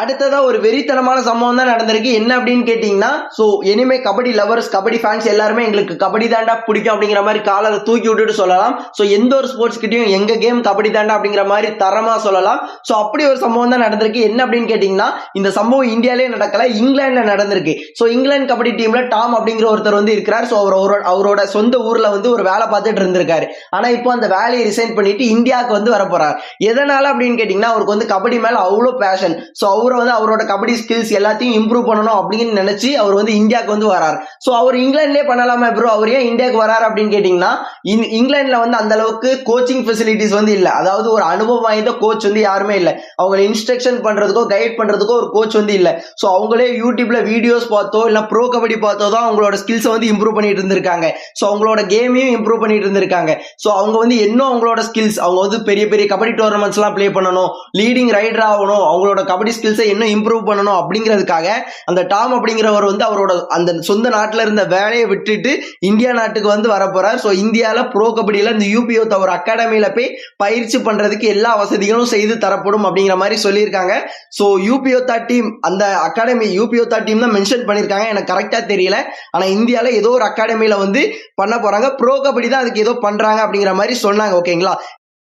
அடுத்ததா ஒரு வெறித்தனமான சம்பவம் தான் நடந்திருக்கு. என்ன அப்படின்னு கேட்டீங்கன்னா ஸோ இனிமே கபடி லவர்ஸ் கபடி ஃபேன்ஸ் எல்லாருமே எங்களுக்கு கபடி தாண்டா பிடிக்கும் அப்படிங்கிற மாதிரி காலரை தூக்கி விட்டுட்டு சொல்லலாம். ஸோ எந்த ஒரு ஸ்போர்ட்ஸ் கிட்டையும் எங்க கேம் கபடி தாண்டா அப்படிங்கிற மாதிரி தரமா சொல்லலாம். ஸோ அப்படி ஒரு சம்பவம் தான் நடந்திருக்கு. என்ன அப்படின்னு கேட்டீங்கன்னா இந்த சம்பவம் இந்தியாலே நடக்கல இங்கிலாந்துல நடந்திருக்கு. ஸோ இங்கிலாந்து கபடி டீம்ல டாம் அப்படிங்கிற ஒருத்தர் வந்து இருக்கிறார். ஸோ அவர் அவரோட அவரோட சொந்த ஊர்ல வந்து ஒரு வேலை பார்த்துட்டு இருந்திருக்காரு. ஆனா இப்போ அந்த வேலையை ரிசைன் பண்ணிட்டு இந்தியாவுக்கு வந்து வர போறார் எதனால அப்படின்னு கேட்டீங்கன்னா அவருக்கு வந்து கபடி மேல அவ்வளோ பேஷன் ஸோ அவர் வந்து அவரோட கபடி ஸ்கில்ஸ் எல்லாத்தையும் இம்ப்ரூவ் பண்ணணும் அப்படின்னு நினைச்சு அவர் வந்து இந்தியாவுக்கு வந்து வரார். ஸோ அவர் இங்கிலாந்துலேயே பண்ணலாமே ப்ரோ அவர் ஏன் இந்தியாவுக்கு வரார் அப்படின்னு கேட்டிங்கன்னா இந்- இங்கிலாந்துல வந்து அந்த அளவுக்கு கோச்சிங் ஃபெசிலிட்டிஸ் வந்து இல்லை. அதாவது ஒரு அனுபவம் வாய்ந்த கோச் வந்து யாருமே இல்லை. அவங்களை இன்ஸ்ட்ரக்ஷன் பண்றதுக்கோ கைட் பண்றதுக்கோ ஒரு கோச் வந்து இல்லை. ஸோ அவங்களே யூடியூப்ல வீடியோஸ் பார்த்தோ இல்லை ப்ரோ கபடி பார்த்தோ தான் அவங்களோட ஸ்கில்ஸை வந்து இம்ப்ரூவ் பண்ணிட்டு இருந்திருக்காங்க. ஸோ அவங்களோட கேமையும் இம்ப்ரூவ் பண்ணிட்டு இருந்திருக்காங்க. ஸோ அவங்க வந்து இன்னும் அவங்களோட ஸ்கில்ஸ் அவங்க வந்து பெரிய பெரிய கபடி டோர்னமெண்ட்ஸ்லாம் ப்ளே பண்ணணும் லீடிங் ரைடர் ஆகணும் அவங்களோட கபடி ஸ்கில்ஸ் இன்னும் இம்ப்ரூவ் பண்ணணும் அப்படிங்கிறதுக்காக அந்த டாம் அப்படிங்கிறவர் வந்து அவரோட அந்த சொந்த நாட்டில் இருந்த வேலையை விட்டுட்டு இந்தியா நாட்டுக்கு வந்து வரப்போறார். ஸோ இந்தியாவில் ப்ரோ கபடியில் இந்த யூபிஓ தவிர அகாடமியில போய் பயிற்சி பண்றதுக்கு எல்லா வசதிகளும் செய்து தரப்படும் அப்படிங்கிற மாதிரி சொல்லியிருக்காங்க. ஸோ யூபிஓ தா டீம் அந்த அகாடமி யூபிஓ தா டீம் தான் மென்ஷன் பண்ணியிருக்காங்க. எனக்கு கரெக்டாக தெரியல. ஆனால் இந்தியாவில் ஏதோ ஒரு அகாடமியில் வந்து பண்ண போறாங்க. ப்ரோ கபடி தான் அதுக்கு ஏதோ பண்றாங்க அப்படிங்கிற மாதிரி சொன்னாங்க ஓகேங்களா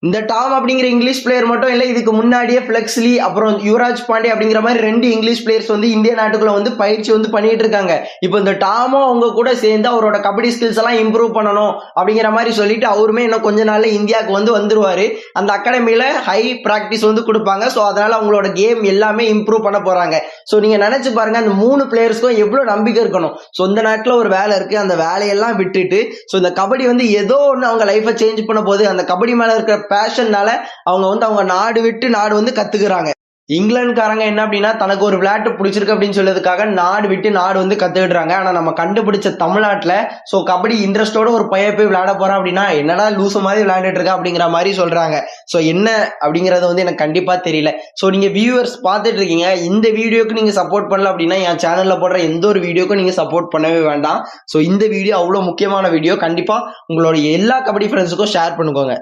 இந்த டாம் அப்படிங்கிற இங்கிலீஷ் பிளேயர் மட்டும் இல்லை இதுக்கு முன்னாடியே ஃபிளெக்ஸ்லி அப்புறம் யுவராஜ் பாண்டே அப்படிங்கிற மாதிரி ரெண்டு இங்கிலீஷ் பிளேயர்ஸ் வந்து இந்திய நாட்டுக்குள்ள வந்து பயிற்சி வந்து பண்ணிட்டு இருக்காங்க. இப்போ இந்த டாமும் அவங்க கூட சேர்ந்து அவரோட கபடி ஸ்கில்ஸ் எல்லாம் இம்ப்ரூவ் பண்ணணும் அப்படிங்கிற மாதிரி சொல்லிட்டு அவருமே இன்னும் கொஞ்ச நாள்ல இந்தியாவுக்கு வந்து வந்துருவாரு. அந்த அகாடமியில ஹை ப்ராக்டிஸ் வந்து கொடுப்பாங்க. ஸோ அதனால அவங்களோட கேம் எல்லாமே இம்ப்ரூவ் பண்ண போறாங்க. ஸோ நீங்க நினைச்சு பாருங்க அந்த மூணு பிளேயர்ஸ்க்கும் எவ்வளவு நம்பிக்கை இருக்கணும்? ஸோ இந்த நாட்டில் ஒரு வேலை இருக்கு. அந்த வேலையெல்லாம் விட்டுட்டு ஸோ இந்த கபடி வந்து ஏதோ ஒன்று அவங்க லைஃப்பை சேஞ்ச் பண்ண போது அந்த கபடி மேல இருக்கிற பேஷன்னால அவங்க வந்து அவங்க நாடு விட்டு நாடு வந்து கத்துக்கிறாங்க. இங்கிலாந்துக்காரங்க என்ன அப்படின்னா தனக்கு ஒரு விளையாட்டு பிடிச்சிருக்கு அப்படின்னு சொல்றதுக்காக நாடு விட்டு நாடு வந்து கத்துக்கிடுறாங்க. ஆனா நம்ம கண்டுபிடிச்ச தமிழ்நாட்டுல சோ கபடி இன்ட்ரெஸ்டோட ஒரு பையன் போய் விளையாட போறான் அப்படின்னா என்னடா லூசு மாதிரி விளையாண்டுட்டு இருக்கா அப்படிங்கிற மாதிரி சொல்றாங்க. சோ என்ன அப்படிங்கறது வந்து எனக்கு கண்டிப்பா தெரியல. சோ நீங்க வியூவர்ஸ் பார்த்துட்டு இருக்கீங்க. இந்த வீடியோக்கு நீங்க சப்போர்ட் பண்ணல அப்படின்னா என் சேனல்ல போடுற எந்த ஒரு வீடியோக்கும் நீங்க சப்போர்ட் பண்ணவே வேண்டாம். சோ இந்த வீடியோ அவ்வளவு முக்கியமான வீடியோ. கண்டிப்பா உங்களோட எல்லா கபடி ஃப்ரெண்ட்ஸுக்கும் ஷேர் பண்ணுக்கோங்க.